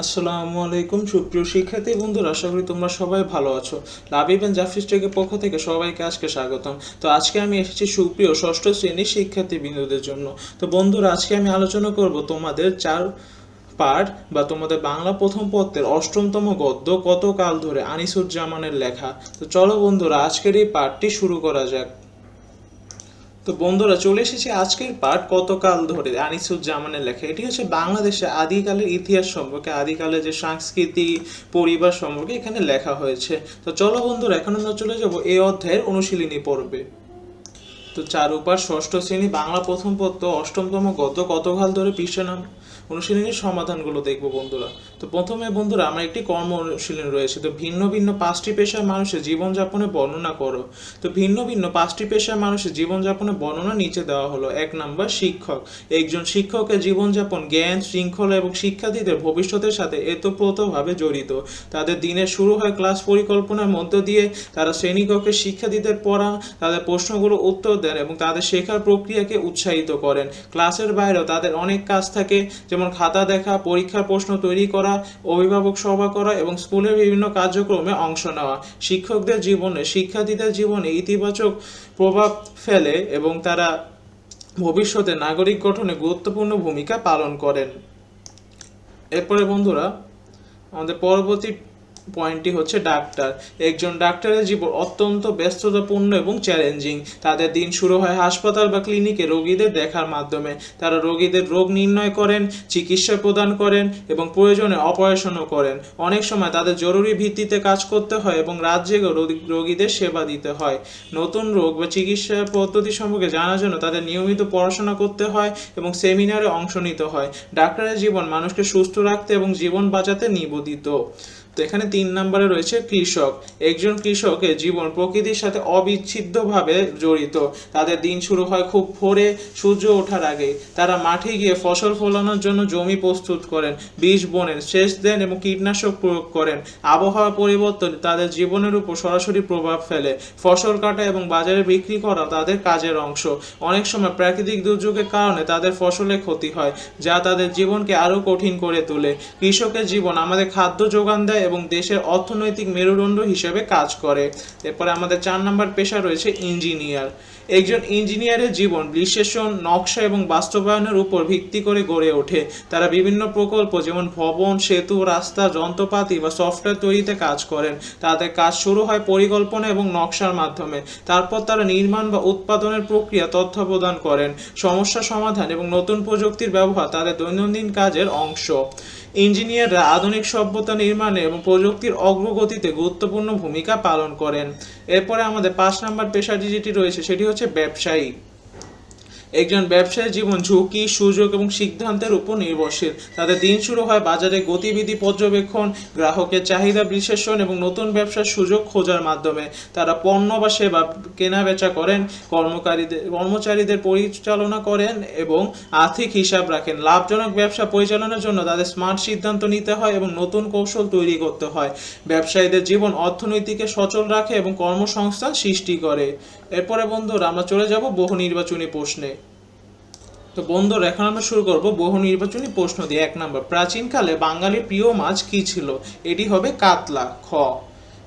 আসসালামু আলাইকুম, সুপ্রিয় শিক্ষার্থী বন্ধুরা, আশা করি তোমরা সবাই ভালো আছো। লাভিব এন্ড জাফরিস টেকের পক্ষ থেকে সবাইকে আজকে স্বাগতম। তো আজকে আমি এসেছি সুপ্রিয় ষষ্ঠ শ্রেণির শিক্ষার্থী বিন্দুদের জন্য। তো বন্ধুরা, আজকে আমি আলোচনা করব তোমাদের চার পাঠ বা তোমাদের বাংলা প্রথম পত্রের অষ্টমতম গদ্য কত কাল ধরে আনিসুজ্জামানের লেখা। তো চলো বন্ধুরা, আজকের এই পাঠটি শুরু করা যাক। তো বন্ধুরা চলে এসেছে আজকের পাঠ কতকাল ধরে? আনিসুজ্জামানের লেখা। এটি হচ্ছে বাংলাদেশে আদিকালের ইতিহাস সম্পর্কে, আদিকালের যে সংস্কৃতি, পরিবার সম্পর্কে এখানে লেখা হয়েছে। তো চলো বন্ধুরা, এখন আমরা চলে যাব এই অধ্যায়ের অনুশীলনী পর্বে। তো চার উপার ষষ্ঠ শ্রেণি বাংলা প্রথম পত্র, অষ্টমতম গত কতকাল ধরে পৃষ্ঠা নাম? অনুশীলনীর সমাধানগুলো দেখব বন্ধুরা। তো প্রথমে বন্ধুরা, আমার একটি কর্ম অনুশীলন রয়েছে। তো ভিন্ন ভিন্ন পাঁচটি পেশার মানুষের জীবনযাপনে বর্ণনা করো। তো ভিন্ন ভিন্ন পাঁচটি পেশার মানুষের জীবনযাপনের বর্ণনা নিচে দেওয়া হলো। এক নাম্বার, শিক্ষক। একজন শিক্ষকের জীবনযাপন জ্ঞান, শৃঙ্খলা এবং শিক্ষার্থীদের ভবিষ্যতের সাথে এতপ্রতভাবে জড়িত। তাদের দিনের শুরু হয় ক্লাস পরিকল্পনার মধ্য দিয়ে। তারা শ্রেণীকক্ষে শিক্ষার্থীদের পড়া তাদের প্রশ্নগুলো উত্তর দেন এবং তাদের শেখার প্রক্রিয়াকে উৎসাহিত করেন। ক্লাসের বাইরেও তাদের অনেক কাজ থাকে, যেমন খাতা দেখা, পরীক্ষার প্রশ্ন তৈরি করা, অভিভাবক সভা করা এবং স্কুলের বিভিন্ন কার্যক্রমে অংশ নেওয়া। শিক্ষকদের জীবনে, শিক্ষার্থীদের জীবনে ইতিবাচক প্রভাব ফেলে এবং তারা ভবিষ্যতে নাগরিক গঠনে গুরুত্বপূর্ণ ভূমিকা পালন করেন। এরপরে বন্ধুরা, আমাদের পরবর্তী পয়েন্টটি হচ্ছে ডাক্তার। একজন ডাক্তারের জীবন অত্যন্ত ব্যস্ততাপূর্ণ এবং চ্যালেঞ্জিং তাদের দিন শুরু হয় হাসপাতাল বা ক্লিনিকে রোগীদের দেখার মাধ্যমে। তারা রোগীদের রোগ নির্ণয় করেন, চিকিৎসা প্রদান করেন এবং প্রয়োজনে অপারেশনও করেন। অনেক সময় তাদের জরুরি ভিত্তিতে কাজ করতে হয় এবং রাত জেগে রোগী- রোগীদের সেবা দিতে হয়। নতুন রোগ বা চিকিৎসা পদ্ধতি সম্পর্কে জানার জন্য তাদের নিয়মিত পড়াশোনা করতে হয় এবং সেমিনারে অংশ নিতে হয়। ডাক্তারের জীবন মানুষকে সুস্থ রাখতে এবং জীবন বাঁচাতে নিবেদিত। তো এখানে তিন নম্বরে রয়েছে কৃষক। একজন কৃষকের জীবন প্রকৃতির সাথে অবিচ্ছেদ্যভাবে জড়িত। তাদের দিন শুরু হয় খুব ভোরে, সূর্য ওঠার আগে। তারা মাঠে গিয়ে ফসল ফলানোর জন্য জমি প্রস্তুত করেন, বীজ বোনেন, সেচ দেন এবং কীটনাশক প্রয়োগ করেন। আবহাওয়া পরিবর্তন তাদের জীবনের উপর সরাসরি প্রভাব ফেলে। ফসল কাটা এবং বাজারে বিক্রি করা তাদের কাজের অংশ। অনেক সময় প্রাকৃতিক দুর্যোগের কারণে তাদের ফসলে ক্ষতি হয়, যা তাদের জীবনকে আরও কঠিন করে তোলে। কৃষকের জীবন আমাদের খাদ্য যোগান দেয় এবং দেশের অর্থনৈতিক মেরুদণ্ড হিসেবে কাজ করে। এরপরে আমাদের চার নম্বর পেশা রয়েছে ইঞ্জিনিয়ার। একজন ইঞ্জিনিয়ারের জীবন বিশ্লেষণ, নকশা এবং বাস্তবায়নের উপর ভিত্তি করে গড়ে ওঠে। তারা বিভিন্ন প্রকল্প যেমন ভবন, সেতু, রাস্তা, যন্ত্রপাতি বা সফটওয়্যার তৈরিতে কাজ করেন। তাদের কাজ শুরু হয় পরিকল্পনা এবং নকশার মাধ্যমে। তারপর তারা নির্মাণ বা উৎপাদনের প্রক্রিয়া তথ্য প্রদান করেন। সমস্যা সমাধান এবং নতুন প্রযুক্তির ব্যবহার তাদের দৈনন্দিন কাজের অংশ। ইঞ্জিনিয়াররা আধুনিক সভ্যতা নির্মাণে এবং প্রযুক্তির অগ্রগতিতে গুরুত্বপূর্ণ ভূমিকা পালন করেন। এরপরে আমাদের পাঁচ নাম্বার পেশাটি যেটি রয়েছে, সেটি হচ্ছে ব্যবসায়ী। একজন ব্যবসায়ীর জীবন ঝুঁকি, সুযোগ এবং সিদ্ধান্তের উপর নির্ভরশীল। তাদের দিন শুরু হয় বাজারে গতিবিধি পর্যবেক্ষণ, গ্রাহকের চাহিদা বিশ্লেষণ এবং নতুন ব্যবসার সুযোগ খোঁজার মাধ্যমে। তারা পণ্য বা সেবা কেনা বেচা করেন, কর্মকারীদের, কর্মচারীদের পরিচালনা করেন এবং আর্থিক হিসাব রাখেন। লাভজনক ব্যবসা পরিচালনার জন্য তাদের স্মার্ট সিদ্ধান্ত নিতে হয় এবং নতুন কৌশল তৈরি করতে হয়। ব্যবসায়ীদের জীবন অর্থনীতিকে সচল রাখে এবং কর্মসংস্থান সৃষ্টি করে। এরপরে বন্ধুরা, আমরা চলে যাব বহু নির্বাচনী প্রশ্নে। তো বন্ধুরা, এখন আমরা শুরু করব বহু নির্বাচনী প্রশ্ন দিয়ে। এক নম্বর, প্রাচীনকালে বাঙালির প্রিয় মাছ কি ছিল? এটি হবে কাতলা, খ।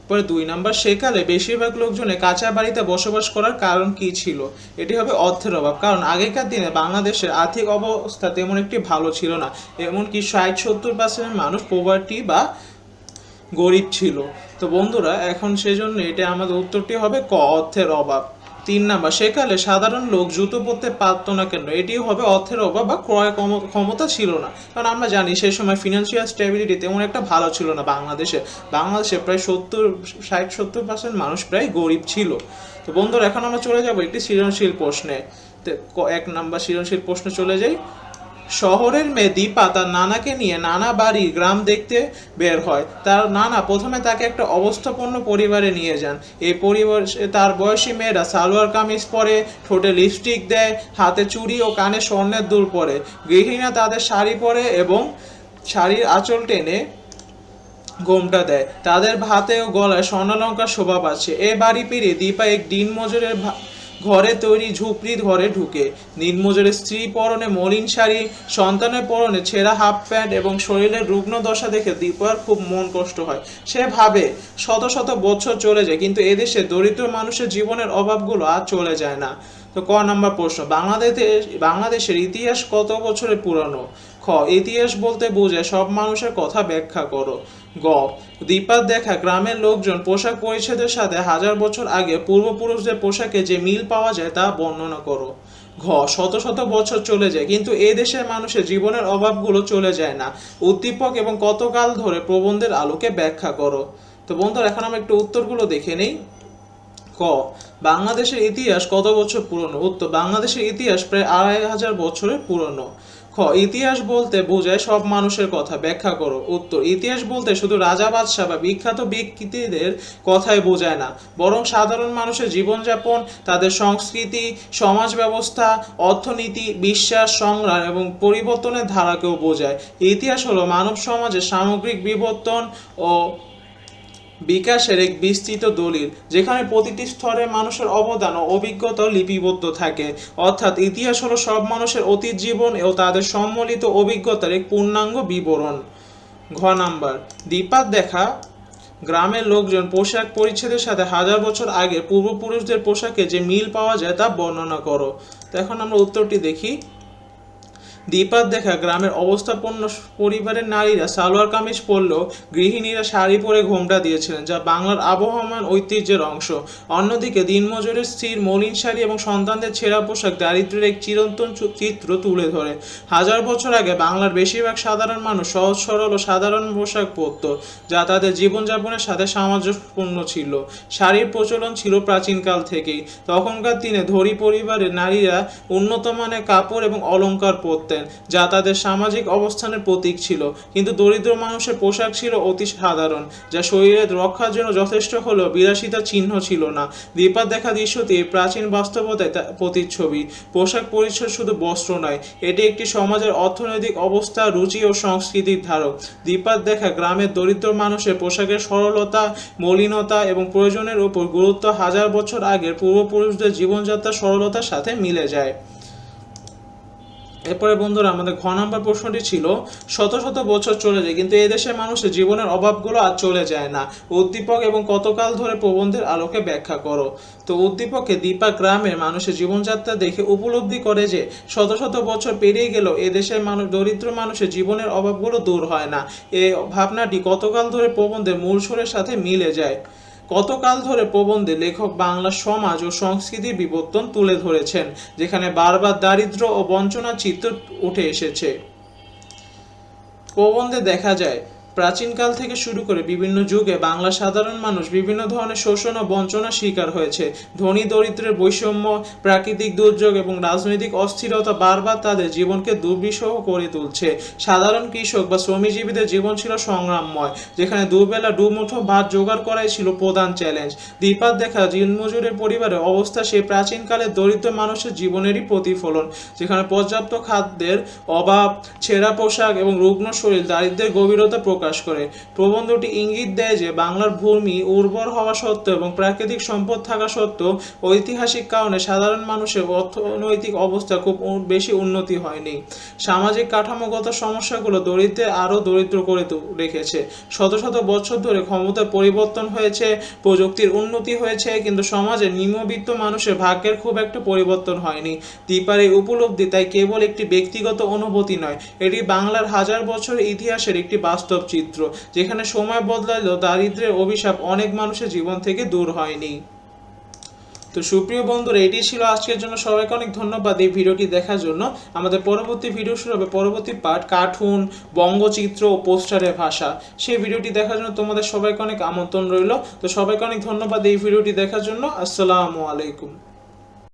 পরে দুই নম্বর, সেকালে বেশিরভাগ লোকজনে কাঁচা বাড়িতে বসবাস করার কারণ কি ছিল? এটি হবে অর্থের অভাব, কারণ আগেকার দিনে বাংলাদেশের আর্থিক অবস্থা তেমন একটি ভালো ছিল না। এমনকি ষাট, সত্তর পার্সেন্ট মানুষ পোভার্টি বা গরিব ছিল। তো বন্ধুরা, এখন সেজন্য এটা আমাদের উত্তরটি হবে ক, অর্থের অভাব। তিন নাম্বার, সেকালে সাধারণ লোক জুতো পরতে পারতো না কেন? এটিও হবে অর্থের অভাব বা ক্রয় ক্ষম- ক্ষমতা ছিল না। কারণ আমরা জানি সেই সময় ফিনান্সিয়াল স্টেবিলিটি তেমন একটা ভালো ছিল না বাংলাদেশে। বাংলাদেশে প্রায় সত্তর, ষাট, সত্তর পার্সেন্ট মানুষ প্রায় গরিব ছিল। তো বন্ধুরা, এখন আমরা চলে যাব একটি সৃজনশীল প্রশ্নে। এক নাম্বার সৃজনশীল প্রশ্নে চলে যাই। শহরের মেয়ে তার নানাকে নিয়ে নানা বাড়ি, গ্রাম দেখতে বের হয়। তার নানা প্রথমে তাকে একটা অবস্থাপন্ন পরিবারে নিয়ে যান। এই পরিবার তার বয়সী মেয়েরা সালোয়ার কামিজ পরে, ঠোঁটে লিপস্টিক দেয়, হাতে চুড়ি ও কানে স্বর্ণের দুল পরে। গৃহিণীরা তাদের শাড়ি পরে এবং শাড়ির আঁচল টেনে ঘোমটা দেয়। তাদের ভাতে ও গলায় স্বর্ণালঙ্কার শোভা পাচ্ছে এ বাড়ি পেরিয়ে দীপা এক দিন মজুরের ঘরে তৈরি ঝুপড়ি ঘরে ঢুকে। নির্মজরে স্ত্রী পরনে মলিন শাড়ি, সন্তানের পরনে ছেঁড়া হাফ প্যান্ট এবং শরীরের রুগ্ন দশা দেখে দীপার খুব মন কষ্ট হয়। সে ভাবে, শত শত বছর চলে যায়, কিন্তু এদেশে দরিদ্র মানুষের জীবনের অভাবগুলো আর চলে যায় না। তো ক নাম্বার প্রশ্ন, বাংলাদেশে, বাংলাদেশের ইতিহাস কত বছরের পুরানো? খ, ইতিহাস বলতে বোঝায় সব মানুষের কথা ব্যাখ্যা করো। গ দীপার দেখা গ্রামের লোকজন পোশাক পরিচ্ছেদের সাথে হাজার বছর আগে পূর্বপুরুষদের পোশাকে যে মিল পাওয়া যায় তা বর্ণনা করো। ঘ, শত শত বছর চলে যায়, কিন্তু এ দেশের মানুষের জীবনের অভাবগুলো চলে যায় না। উদ্দীপক এবং কতকাল ধরে প্রবন্ধের আলোকে ব্যাখ্যা করো। তো বন্ধুরা, এখন আমরা একটু উত্তরগুলো দেখে নেই। ক, বাংলাদেশের ইতিহাস কত বছর পুরনো? উত্তর, বাংলাদেশের ইতিহাস প্রায় আড়াই হাজার বছরের পুরনো। খ, ইতিহাস বলতে বোঝায় সব মানুষের কথা, ব্যাখ্যা করো। উত্তর, ইতিহাস বলতে শুধু রাজা, বাদশাহ বা বিখ্যাত ব্যক্তিদের কথাই বোঝায় না। বরং সাধারণ মানুষের জীবনযাপন, তাদের সংস্কৃতি, সমাজ ব্যবস্থা, অর্থনীতি, বিশ্বাস, সংগ্রাম এবং পরিবর্তনের ধারাকেও বোঝায়। ইতিহাস হলো মানব সমাজের সামগ্রিক বিবর্তন ও বিকাশের এক বিস্তৃত দলিল, যেখানে প্রতিটি স্তরে মানুষের অবদান ও অভিজ্ঞতা লিপিবদ্ধ থাকে। অর্থাৎ ইতিহাস হলো সব মানুষের অতীত জীবন ও তাদের সম্মিলিত অভিজ্ঞতার এক পূর্ণাঙ্গ বিবরণ। ঘ নাম্বার দীপাত দেখা। গ্রামের লোকজন পোশাক পরিচ্ছেদের সাথে হাজার বছর আগে পূর্বপুরুষদের পোশাকে যে মিল পাওয়া যায় তা বর্ণনা করো। তো এখন আমরা উত্তরটি দেখি। দীপাত দেখা গ্রামের অবস্থাপন্ন পরিবারের নারীরা সালোয়ার কামিজ পরলেও গৃহিণীরা শাড়ি পরে ঘোমটা দিয়েছিলেন, যা বাংলার আবহমান ঐতিহ্যের অংশ। অন্যদিকে দিনমজুরের স্ত্রীর মলিন শাড়ি এবং সন্তানদের ছেঁড়া পোশাক দারিদ্র্যের এক চিরন্তন চিত্র তুলে ধরে। হাজার বছর আগে বাংলার বেশিরভাগ সাধারণ মানুষ সহজ, সরল ও সাধারণ পোশাক পরত, যা তাদের জীবনযাপনের সাথে সামঞ্জস্যপূর্ণ ছিল। শাড়ির প্রচলন ছিল প্রাচীনকাল থেকেই। তখনকার দিনে ধরি পরিবারের নারীরা উন্নত মানের কাপড় এবং অলংকার পরতেন। যা তাদের সামাজিক অবস্থানের প্রতীক ছিল। কিন্তু দরিদ্র মানুষের পোশাক ছিল অতি সাধারণ, যা শরীরের রক্ষার জন্য যথেষ্ট হলেও বিলাসিতার চিহ্ন ছিল না। দীপার দেখা দৃশ্যটি প্রাচীন বাস্তবতায় প্রতিচ্ছবি। পোশাক পরিচ্ছদ শুধু বস্ত্র নয়, এটি একটি সমাজের অর্থনৈতিক অবস্থা, রুচি ও সংস্কৃতির ধারক। দীপার দেখা গ্রামের দরিদ্র মানুষের পোশাকের সরলতা, মলিনতা এবং প্রয়োজনের উপর গুরুত্ব হাজার বছর আগের পূর্বপুরুষদের জীবনযাত্রার সরলতার সাথে মিলে যায়। এরপরে বন্ধুরা, আমাদের ঘ নাম্বার প্রশ্নটি ছিল, শত শত বছর চলে যায়, কিন্তু এই দেশের মানুষের জীবনের অভাবগুলো আর চলে যায় না। উদ্দীপক এবং কতকাল ধরে প্রবন্ধের আলোকে ব্যাখ্যা করো। তো উদ্দীপকে দীপা গ্রামের মানুষের জীবনযাত্রা দেখে উপলব্ধি করে যে, শত শত বছর পেরিয়ে গেলেও এ দেশের মানুষ, দরিদ্র মানুষের জীবনের অভাবগুলো দূর হয় না। এ ভাবনাটি কতকাল ধরে প্রবন্ধের মূল সুরের সাথে মিলে যায়? কতকাল ধরে প্রবন্ধে লেখক বাংলা সমাজ ও সংস্কৃতির বিবর্তন তুলে ধরেছেন, যেখানে বারবার দারিদ্র ও বঞ্চনার চিত্র উঠে এসেছে। প্রবন্ধে দেখা যায় প্রাচীনকাল থেকে শুরু করে বিভিন্ন যুগে বাংলা সাধারণ মানুষ বিভিন্ন ধরনের শোষণ ও বঞ্চনার শিকার হয়েছে। ধনী, দরিদ্রের বৈষম্য, প্রাকৃতিক দুর্যোগ এবং রাজনৈতিক অস্থিরতা বারবার তাদের জীবনকে দুর্বিষহ করে তুলছে। সাধারণ কৃষক বা শ্রমজীবীদের জীবন ছিল সংগ্রামময়, যেখানে দুবেলা, দুমুঠো ভাত জোগাড় করাই ছিল প্রধান চ্যালেঞ্জ। দীপাত দেখা দিনমজুরের পরিবারের অবস্থা সেই প্রাচীনকালের দরিদ্র মানুষের জীবনেরই প্রতিফলন, যেখানে পর্যাপ্ত খাদ্যের অভাব, ছেঁড়া পোশাক এবং রুগ্ন শরীর দারিদ্রের গভীরতা প্রকাশ করে। প্রবন্ধটি ইঙ্গিত দেয় যে, বাংলার ভূমি উর্বর হওয়া সত্ত্বেও এবং প্রাকৃতিক সম্পদ থাকা সত্ত্বেও ঐতিহাসিক কারণে সাধারণ মানুষের অর্থনৈতিক অবস্থা খুব বেশি উন্নতি হয়নি। সামাজিক কাঠামোগত সমস্যাগুলো দরিদ্রের আরও দরিদ্র করে রেখেছে। শত শত বছর ধরে ক্ষমতার পরিবর্তন হয়েছে, প্রযুক্তির উন্নতি হয়েছে, কিন্তু সমাজে নিম্নবিত্ত মানুষের ভাগ্যের খুব একটা পরিবর্তন হয়নি। দীপার এই উপলব্ধি তাই কেবল একটি ব্যক্তিগত অনুভূতি নয়, এটি বাংলার হাজার বছরের ইতিহাসের একটি বাস্তব চিত্র, যেখানে সময় বদলালেও দারিদ্রের অভিশাপ অনেক মানুষের জীবন থেকে দূর হয়নি। তো সুপ্রিয় বন্ধুরা, এটি ছিল আজকের জন্য। সবাইকে অনেক ধন্যবাদ এই ভিডিওটি দেখার জন্য। আমাদের পরবর্তী ভিডিও শুরু হবে পরবর্তী পার্ট, কার্টুন, বঙ্গচিত্র ও পোস্টারের ভাষা। সেই ভিডিওটি দেখার জন্য তোমাদের সবাইকে অনেক আমন্ত্রণ রইল। তো সবাইকে অনেক ধন্যবাদ এই ভিডিওটি দেখার জন্য। আসসালামু আলাইকুম।